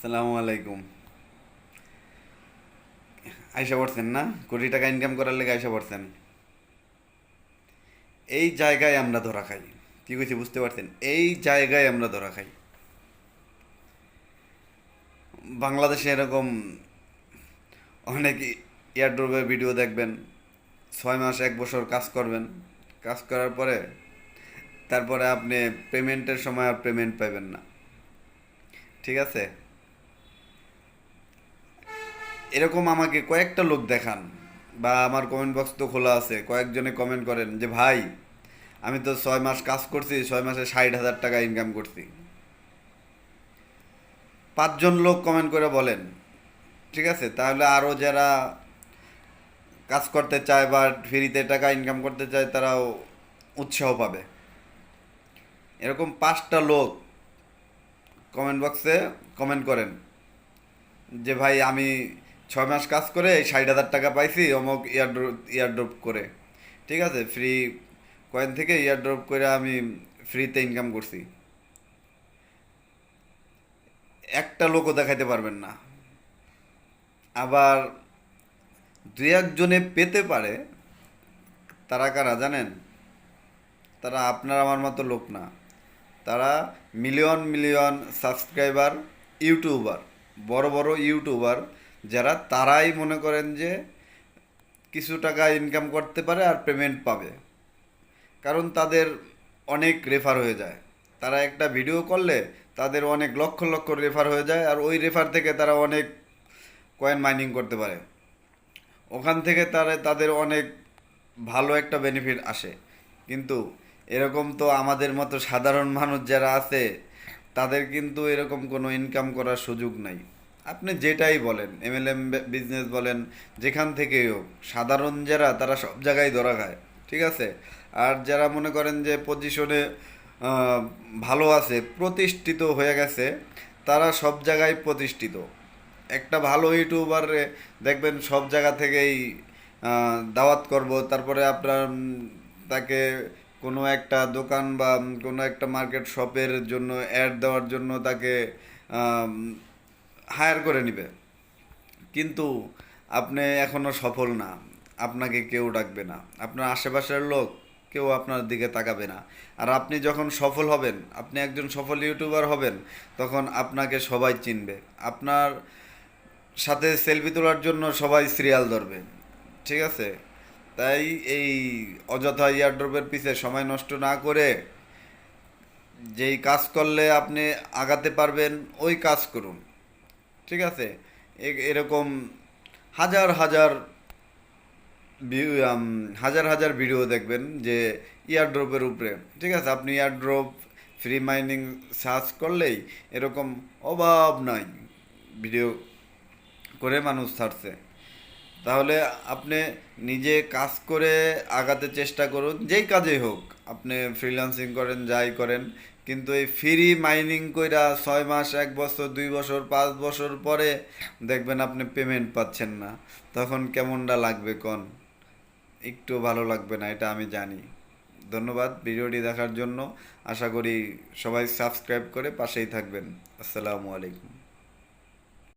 আসসালামু আলাইকুম। আইসা পড়ছেন না? কোটি টাকা ইনকাম করার লেগে আইসা পড়ছেন। এই জায়গায় আমরা ধরা খাই। কি কইছি বুঝতে পারছেন? এই জায়গায় আমরা ধরা খাই। বাংলাদেশে এরকম অনেক এয়ারড্রপের ভিডিও দেখবেন, ছয় মাস, এক বছর কাজ করবেন। কাজ করার পরে, তারপরে আপনি পেমেন্টের সময় আর পেমেন্ট পাবেন না। ঠিক আছে? এরকম আমাকে কয়েকটা লোক দেখান, বা আমার কমেন্ট বক্স তো খোলা আছে, কয়েকজনে কমেন্ট করেন যে, ভাই, আমি তো ছয় মাস কাজ করছি, ছয় মাসে ষাট হাজার টাকা ইনকাম করছি। পাঁচজন লোক কমেন্ট করে বলেন, ঠিক আছে, তাহলে আরও যারা কাজ করতে চায় বা ফ্রিতে টাকা ইনকাম করতে চায়, তারাও উৎসাহ পাবে। এরকম পাঁচটা লোক কমেন্ট বক্সে কমেন্ট করেন, যে, ভাই, আমি ছয় মাস কাজ করে ষাট হাজার টাকা পাইছি, অমুক ইয়ারড্রপ ইয়ারড্রপ করে। ঠিক আছে ফ্রি কয়েন থেকে ইয়ারড্রপ করে আমি ফ্রিতে ইনকাম করছি। একটা লোকও দেখাইতে পারবেন না। আবার দু একজনে পেতে পারে, তারা কারা জানেন? তারা আপনার আমার মতো লোক না। তারা মিলিয়ন মিলিয়ন সাবস্ক্রাইবার ইউটিউবার বড় বড় ইউটিউবার যারা তারাই মনে করেন যে কিছু টাকা ইনকাম করতে পারে আর পেমেন্ট পাবে। কারণ তাদের অনেক রেফার হয়ে যায়। তারা একটা ভিডিও করলে তাদের অনেক লক্ষ লক্ষ রেফার হয়ে যায় আর ওই রেফার থেকে তারা অনেক কয়েন মাইনিং করতে পারে। ওখান থেকে তারা, তাদের অনেক ভালো একটা বেনিফিট আসে। কিন্তু এরকম তো আমাদের মতো সাধারণ মানুষ যারা আছে, তাদের কিন্তু এরকম কোনো ইনকাম করার সুযোগ নাই। আপনি যেটাই বলেন এমএলএম বিজনেস বলেন, যেখান থেকেই হোক, সাধারণ যারা, তারা সব জায়গায় ধরা খায়, ঠিক আছে? আর যারা মনে করেন যে পজিশনে ভালো আছে, প্রতিষ্ঠিত হয়ে গেছে, তারা সব জায়গায় প্রতিষ্ঠিত। একটা ভালো ইউটিউবারে দেখবেন সব জায়গা থেকেই দাওয়াত করব, তারপরে আপনার তাকে কোনো একটা দোকান বা কোনো একটা মার্কেট শপের জন্য অ্যাড দেওয়ার জন্য তাকে হায়ার করে নিবে। কিন্তু আপনি এখনও সফল না। আপনাকে কেউ ডাকবে না। আপনার আশেপাশের লোক কেউ আপনার দিকে তাকাবে না। আর আপনি যখন সফল হবেন, আপনি একজন সফল ইউটিউবার হবেন, তখন আপনাকে সবাই চিনবে। আপনার সাথে সেলফি তোলার জন্য সবাই সিরিয়াল ধরবে। ঠিক আছে? তাই এই অযথা ইয়ারড্রপের পিছে সময় নষ্ট না করে যেই কাজ করলে আপনি আগাতে পারবেন, ওই কাজ করুন। ঠিক আছে? এরকম হাজার হাজার হাজার হাজার ভিডিও দেখবেন যে ইয়ারড্রপের উপরে। ঠিক আছে? আপনি ইয়ারড্রপ ফ্রি মাইনিং সার্চ করলেই এরকম অভাব নাই ভিডিও করে মানুষ ছাড়ছে। তাহলে আপনি নিজে কাজ করে আগাতে চেষ্টা করুন, যেই কাজেই হোক। আপনি ফ্রিল্যান্সিং করেন, যাই করেন, কিন্তু এই ফ্রি মাইনিং কইরা ছয় মাস, এক বছর, দুই বছর, পাঁচ বছর পরে দেখবেন আপনি পেমেন্ট পাচ্ছেন না। তখন কেমনটা লাগবে কোন? একটু ভালো লাগবে না, এটা আমি জানি। ধন্যবাদ ভিডিওটি দেখার জন্য। আশা করি সবাই সাবস্ক্রাইব করে পাশেই থাকবেন। আসসালামু আলাইকুম।